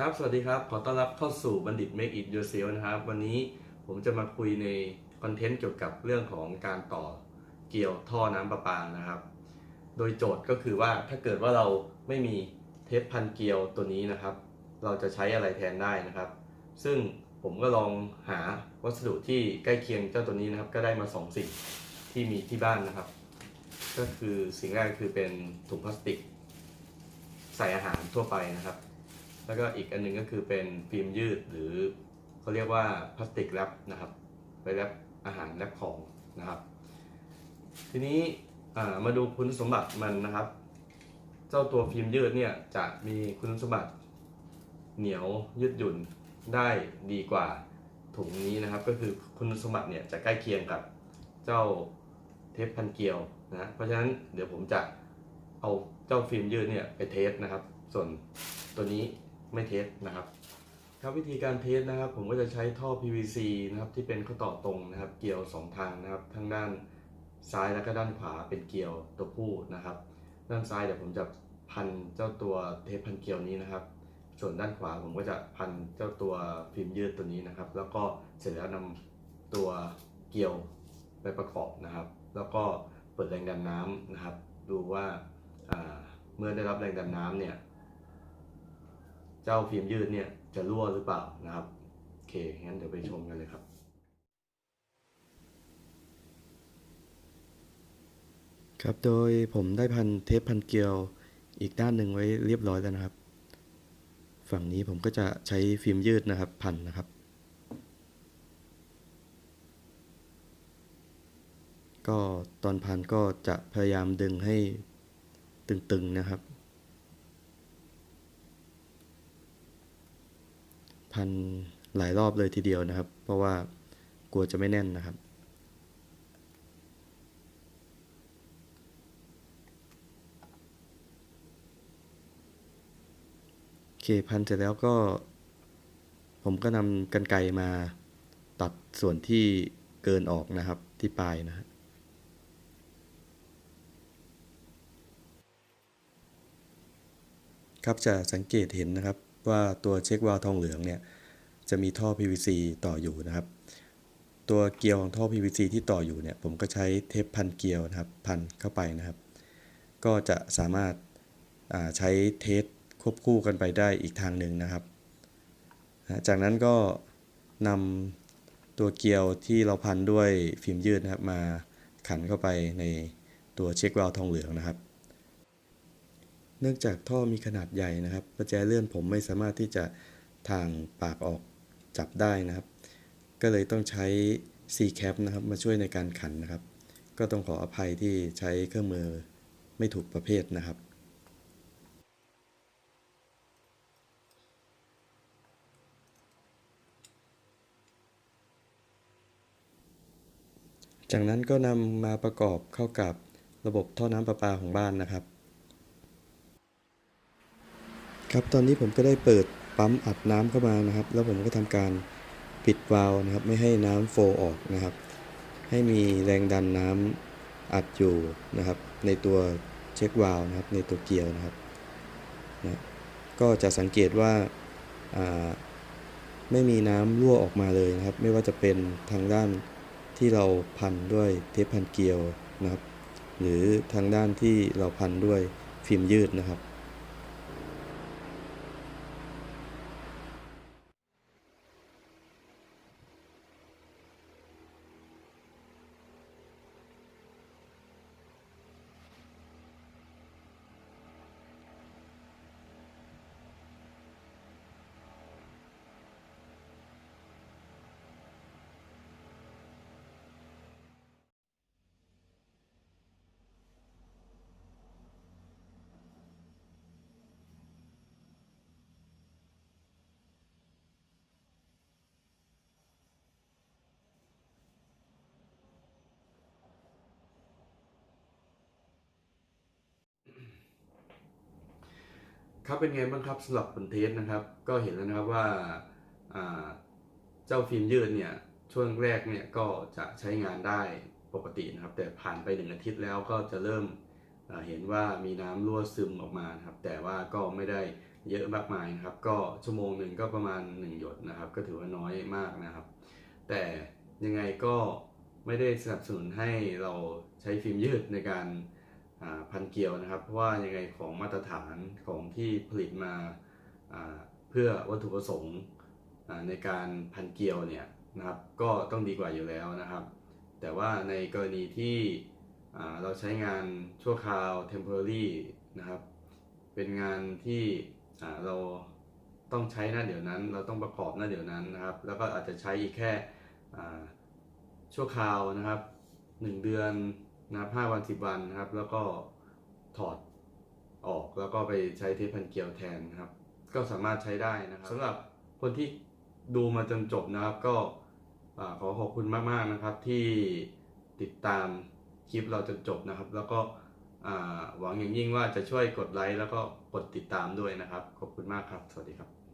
ครับ สวัสดีครับ ขอต้อนรับเข้าสู่บัณฑิต Make It Yourself นะครับ วันนี้ผมจะมาคุยในคอนเทนต์เกี่ยวกับเรื่องของการต่อเกี่ยวท่อน้ำประปานะครับ โดยโจทย์ก็คือว่าถ้าเกิดว่าเราไม่มีเทปพันเกลียวตัวนี้นะครับ เราจะใช้อะไรแทนได้นะครับ ซึ่งผมก็ลองหาวัสดุที่ใกล้เคียงเจ้าตัวนี้นะครับ ก็ได้มาสองสิ่งที่มีที่บ้านนะครับ ก็คือสิ่งแรกคือเป็นถุงพลาสติก ใส่อาหารทั่วไปนะครับ แล้วก็อีกอันหนึงก็คือเป็นฟิล์มยืดหรือเขาเรียกว่าพลาสติกแรปนะครับไปแรปอาหารแรปของนะครับ ทีนี้มาดูคุณสมบัติมันนะครับ เจ้าตัวฟิล์มยืดเนี่ยจะมีคุณสมบัติเหนียวยืดหยุ่นได้ดีกว่าถุงนี้นะครับ ก็คือคุณสมบัติเนี่ยจะใกล้เคียงกับเจ้าเทปพันเกลียวนะเพราะฉะนั้นเดี๋ยวผมจะเอาเจ้าฟิล์มยืดเนี่ยไปเทสนะครับ ส่วนตัวนี้ ไม่เทสนะครับครับวิธีการเทสนะครับ ผมก็จะใช้ท่อ PVC นะครับที่เป็นข้อต่อตรงนะครับ เกลียว 2 ทางนะครับ ทั้งด้านซ้ายแล้วก็ด้านขวาเป็นเกลียวตัวผู้นะครับ ด้านซ้ายเดี๋ยวผมจะพันเจ้าตัวเทปพันเกลียวนี้นะครับ ส่วนด้านขวาผมก็จะพันเจ้าตัวฟิล์มยืดตัวนี้นะครับ แล้วก็เสร็จแล้วนำตัวเกลียวไปประกอบนะครับ แล้วก็เปิดแรงดันน้ำนะครับ ดูว่าเมื่อได้รับแรงดันน้ำเนี่ย เจ้าฟิล์มยืดเนี่ยจะรั่วหรือเปล่านะครับโอเคงั้นเดี๋ยวไปชมกันเลยครับครับโดยผมได้พันเทปพันเกลียวอีกด้านหนึ่งไว้เรียบร้อยแล้วนะครับ ฝั่งนี้ผมก็จะใช้ฟิล์มยืดนะครับ พันนะครับ ก็ตอนพันก็จะพยายามดึงให้ตึงๆนะครับ พันหลายรอบเลยทีเดียวนะครับ เพราะว่ากลัวจะไม่แน่นนะครับ โอเคพันเสร็จแล้วก็ ผมก็นำกันไกรมาตัดส่วนที่เกินออกนะครับที่ปลายนะฮะครับจะสังเกตเห็นนะครับ ว่าตัวเช็ควาล์วทองเหลืองเนี่ยจะมีท่อ PVC ต่ออยู่นะครับ ตัวเกลียวของท่อ PVC ที่ต่ออยู่เนี่ยผมก็ใช้เทปพันเกลียวนะครับพันเข้าไปนะครับ ก็จะสามารถาใช้เทสควบคู่กันไปได้อีกทางหนึ่งนะครับ จากนั้นก็นำตัวเกลียวที่เราพันด้วยฟิล์มยืดนะครับมาขันเข้าไปในตัวเช็ควาล์วทองเหลืองนะครับ เนื่องจากท่อมีขนาดใหญ่นะครับประแจเลื่อนผมไม่สามารถที่จะทางปากออกจับได้นะครับ ก็เลยต้องใช้ C cap นะครับมาช่วยในการขันนะครับ ก็ต้องขออภัยที่ใช้เครื่องมือไม่ถูกประเภทนะครับจากนั้นก็นำมาประกอบเข้ากับระบบท่อน้ำประปาของบ้านนะครับ ครับตอนนี้ผมก็ได้เปิดปั๊มอัดน้ำเข้ามานะครับ แล้วผมก็ทำการปิดวาล์วนะครับ ไม่ให้น้ำโฟลออกนะครับ ให้มีแรงดันน้ำอัดอยู่นะครับ ในตัวเช็ควาล์วนะครับ ในตัวเกียร์นะครับนะก็จะสังเกตว่าาไม่มีน้ำรั่วออกมาเลยนะครับ ไม่ว่าจะเป็นทางด้านที่เราพันด้วยเทปพันเกียวนะครับ หรือทางด้านที่เราพันด้วยฟิล์มยืดนะครับ ครับเป็นไงบ้างครับสำหรับผลเทสนะครับ ก็เห็นแล้วนะครับว่าเจ้าฟิล์มยืดเนี่ยช่วงแรกเนี่ยก็จะใช้งานได้ปกตินะครับ แต่ผ่านไปหนึ่งอาทิตย์แล้วก็จะเริ่มเห็นว่ามีน้ำรั่วซึมออกมาครับ แต่ว่าก็ไม่ได้เยอะมากมายนะครับ ก็ชั่วโมงหนึ่งก็ประมาณ 1 หยดนะครับ ก็ถือว่าน้อยมากนะครับ แต่ยังไงก็ไม่ได้สนับสนุนให้เราใช้ฟิล์มยืดในการ พันเกลียวนะครับ เพราะว่ายังไงของมาตรฐานของที่ผลิตมาเพื่อวัตถุประสงค์ในการพันเกลียวเนี่ยนะครับก็ต้องดีกว่าอยู่แล้วนะครับ แต่ว่าในกรณีที่เราใช้งานชั่วคราว temporary นะครับ เป็นงานที่เราต้องใช้หน้าเดี๋ยวนั้น เราต้องประกอบหน้าเดี๋ยวนั้นนะครับ แล้วก็อาจจะใช้อีกแค่ชั่วคราวนะครับ 1 เดือน นะครับ5วัน10วันนะครับ แล้วก็ถอดออกแล้วก็ไปใช้เทปพันเกลียวแทนนะครับ ก็สามารถใช้ได้นะครับสำหรับคนที่ดูมาจนจบนะครับ ก็ขอขอบคุณมากๆนะครับ ที่ติดตามคลิปเราจนจบนะครับ แล้วก็หวังอย่างยิ่งว่าจะช่วยกดไลค์แล้วก็กดติดตามด้วยนะครับ ขอบคุณมากครับ สวัสดีครับ